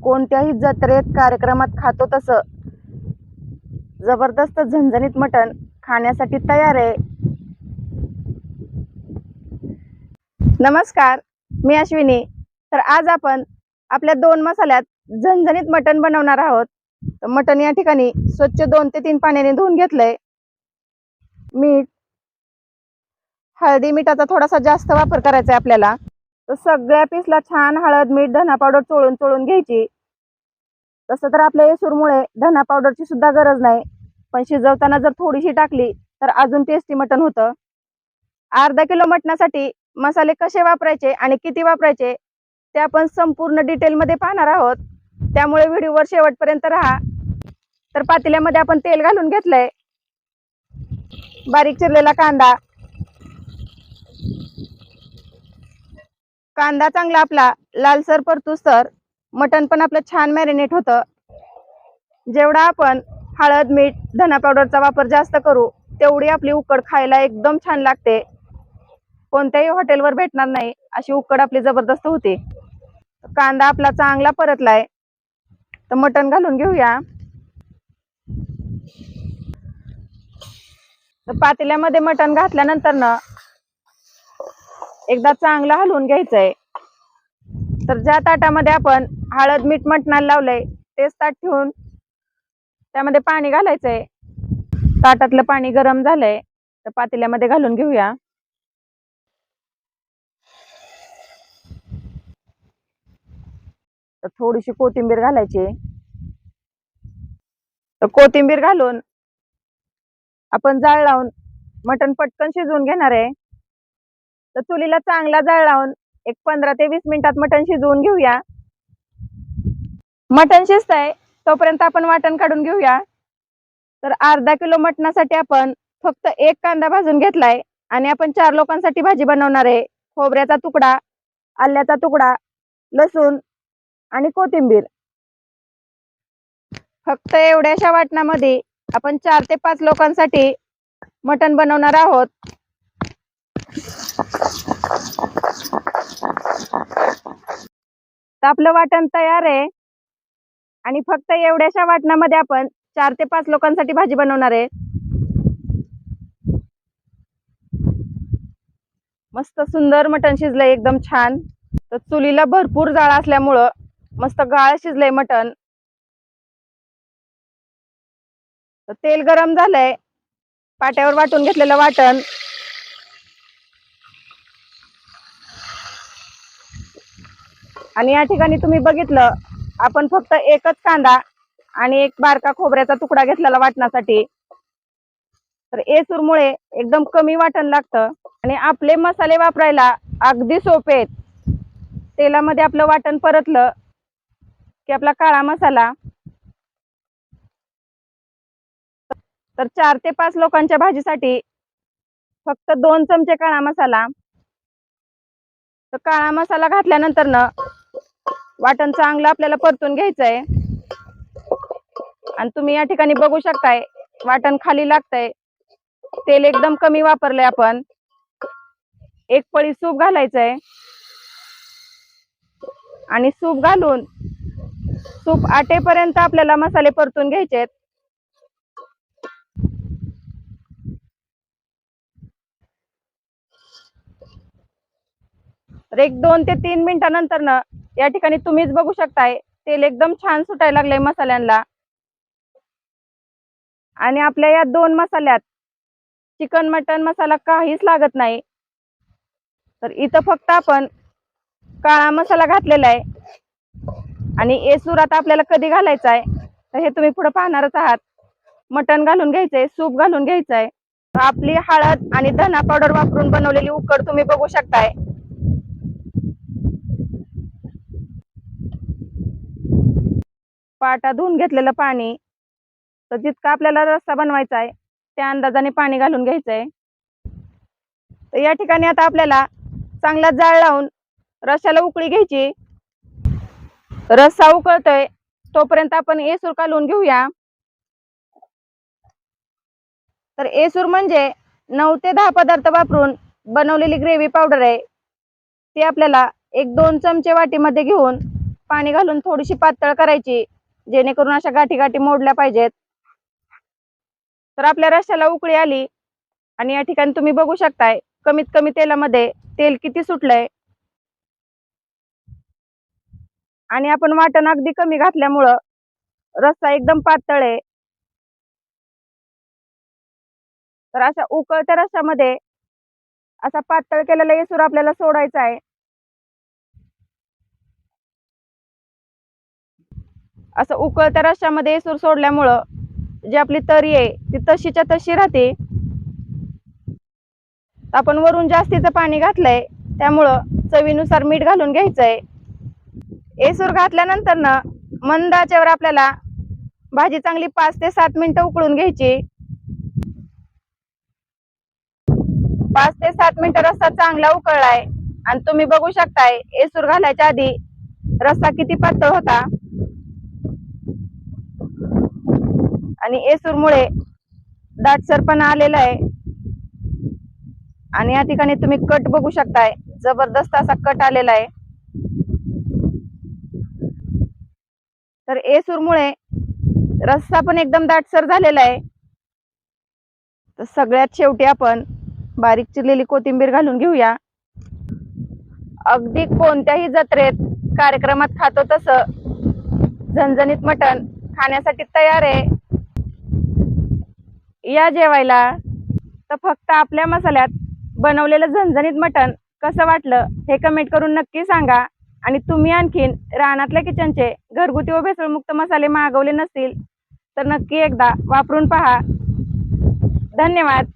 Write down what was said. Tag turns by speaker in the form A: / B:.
A: कोणत्याही जत्रेत कार्यक्रमात खातो तसं. जबरदस्त झणझणीत मटण खाण्यासाठी तयार आहे. नमस्कार मी अश्विनी. तर आज आपण आपल्या दोन मसाल्यात झणझणीत मटण बनवणार आहोत. तर मटण या ठिकाणी स्वच्छ दोन ते तीन पाण्याने धुवून घेतलंय. मीठ हळदी मिठाचा थोडासा जास्त वापर करायचा आहे आपल्याला. तर सगळ्या पीसला छान हळद मीठ धना पावडर चोळून चोळून घ्यायची. तसं तर आपल्या येसूरमुळे धना पावडरची सुद्धा गरज नाही. पण शिजवताना जर थोडीशी टाकली तर अजून टेस्टी मटण होतं. अर्धा किलो मटणासाठी मसाले कसे वापरायचे आणि किती वापरायचे ते आपण संपूर्ण डिटेलमध्ये पाहणार आहोत. त्यामुळे व्हिडिओवर शेवटपर्यंत राहा. तर पातेल्यामध्ये आपण तेल घालून घेतलंय. बारीक चिरलेला कांदा कांदा चांगला आपला लालसर परतूसर मटण पण आपलं छान मॅरिनेट होतं. जेवढा आपण हळद मीठ धना पावडरचा वापर जास्त करू तेवढी आपली उकड खायला एकदम छान लागते. कोणत्याही हॉटेलवर भेटणार नाही अशी उकड आपली जबरदस्त होते. कांदा आपला चांगला परतलाय. तर मटण घालून घेऊया. तर पातेल्यामध्ये मटण घातल्यानंतर ना एकदा चांगलं हलवून घ्यायचंय. तर ज्या ताटामध्ये आपण हळद मीठ मटणाला लावलंय तेच ताट ठेवून त्यामध्ये पाणी घालायचंय. ताटातलं पाणी गरम झालंय तर पातेल्यामध्ये घालून घेऊया. तर थोडीशी कोथिंबीर घालायची. तर कोथिंबीर घालून आपण जाळ लावून मटण पटकन शिजवून घेणार आहे. तर चुलीला चांगला जाळ लावून एक पंधरा ते वीस मिनिटात मटण शिजवून घेऊया. मटण शिजतंय तोपर्यंत आपण वाटण काढून घेऊया. तर अर्धा किलो मटणासाठी आपण फक्त एक कांदा भाजून घेतलाय आणि आपण चार लोकांसाठी भाजी बनवणार आहे. खोबऱ्याचा तुकडा आल्याचा तुकडा लसूण आणि कोथिंबीर. फक्त एवढ्याशा वाटणामध्ये आपण चार ते पाच लोकांसाठी मटण बनवणार आहोत. तर आपलं वाटण तयार आहे. आणि फक्त एवढ्याशा वाटणामध्ये आपण चार ते पाच लोकांसाठी भाजी बनवणार आहे. मस्त सुंदर मटण शिजलंय एकदम छान. तर चुलीला भरपूर जाळ असल्यामुळं मस्त गाळ शिजलंय मटण. तर तेल गरम झालंय. पाट्यावर वाटून घेतलेलं वाटण. आणि या ठिकाणी तुम्ही बघितलं आपण फक्त एकच कांदा आणि एक बारका खोबऱ्याचा तुकडा घेतलेला वाटण्यासाठी. तर एसूरमुळे एकदम कमी वाटण लागतं आणि आपले मसाले वापरायला अगदी सोपे आहेत. तेलामध्ये आपलं वाटण परतलं की आपला काळा मसाला. तर चार ते पाच लोकांच्या भाजीसाठी फक्त दोन चमचे काळा मसाला. तर काळा मसाला घातल्यानंतर न वाटण चांगलं आपल्याला परतून घ्यायचं आहे आणि तुम्ही या ठिकाणी बघू शकताय वाटण खाली लागतंय. तेल एकदम कमी वापरलंय आपण. एक पळी सूप घालायचंय. आणि सूप घालून सूप आटेपर्यंत आपल्याला मसाले परतून घ्यायचेत. एक दोन ते तीन मिनिटानंतर ना या ठिकाणी तुम्हीच बघू शकताय तेल एकदम छान सुटायला लागलंय मसाल्यांना आणि आपल्या या दोन मसाल्यात चिकन मटन मसाला काहीच लागत नाही. तर इथं फक्त आपण काळा मसाला घातलेला आहे. आणि एसूर आता आपल्याला कधी घालायचा आहे? तर हे तुम्ही पुढे पाहणारच आहात. मटण घालून घ्यायचंय सूप घालून घ्यायचंय. तर आपली हळद आणि धना पावडर वापरून बनवलेली उकड तुम्ही बघू शकताय. पाटा धुवून घेतलेलं पाणी. तर जितका आपल्याला रस्सा बनवायचा आहे त्या अंदाजाने पाणी घालून घ्यायचंय. तर या ठिकाणी आता आपल्याला चांगला जाळ लावून रश्याला उकळी घ्यायची. रस्सा उकळतोय तोपर्यंत आपण एसूर कालवून घेऊया. तर एसूर म्हणजे नऊ ते दहा पदार्थ वापरून बनवलेली ग्रेव्ही पावडर आहे. ती आपल्याला एक दोन चमचे वाटीमध्ये घेऊन पाणी घालून थोडीशी पातळ करायची. जेणेकरून अशा गाठी गाठी मोडल्या पाहिजेत. तर आपल्या रश्याला उकळी आली आणि या ठिकाणी तुम्ही बघू शकताय कमीत कमी तेलामध्ये तेल किती सुटलंय. आणि आपण वाटण अगदी कमी घातल्यामुळं रस्सा एकदम पातळ आहे. तर अशा उकळत्या रस्त्यामध्ये असा पातळ केलेला येसूर आपल्याला सोडायचा आहे. असं उकळत्या रश्यामध्ये येसूर सोडल्यामुळं जी आपली तरी आहे ती तशीच्या तशी राहते. आपण वरून जास्तीचं पाणी घातलंय त्यामुळं चवीनुसार मीठ घालून घ्यायचंय. येसूर घातल्यानंतर ना मंद आचेवर आपल्याला भाजी चांगली पाच ते सात मिनिटं उकळून घ्यायची. पाच ते सात मिनिटं रस्सा चांगला उकळलाय आणि तुम्ही बघू शकताय येसूर घालायच्या आधी रस्सा किती पातळ होता. आणि येसूरमुळे दाटसरपणा आलेला आहे. आणि या ठिकाणी तुम्ही कट बघू शकताय. जबरदस्त असा कट आलेला आहे. तर येसूरमुळे रस्ता पण एकदम दाटसर झालेला आहे. तर सगळ्यात शेवटी आपण बारीक चिरलेली कोथिंबीर घालून घेऊया. अगदी कोणत्याही जत्रेत कार्यक्रमात खातो तसं झणझणीत मटण खाण्यासाठी तयार आहे. या जेवायला. तर फक्त आपल्या मसाल्यात बनवलेलं झणझणीत मटण कसं वाटलं हे कमेंट करून नक्की सांगा. आणि तुम्ही आणखीन रानातल्या किचनचे घरगुती व भेसळमुक्त मसाले मागवले नसतील तर नक्की एकदा वापरून पहा. धन्यवाद.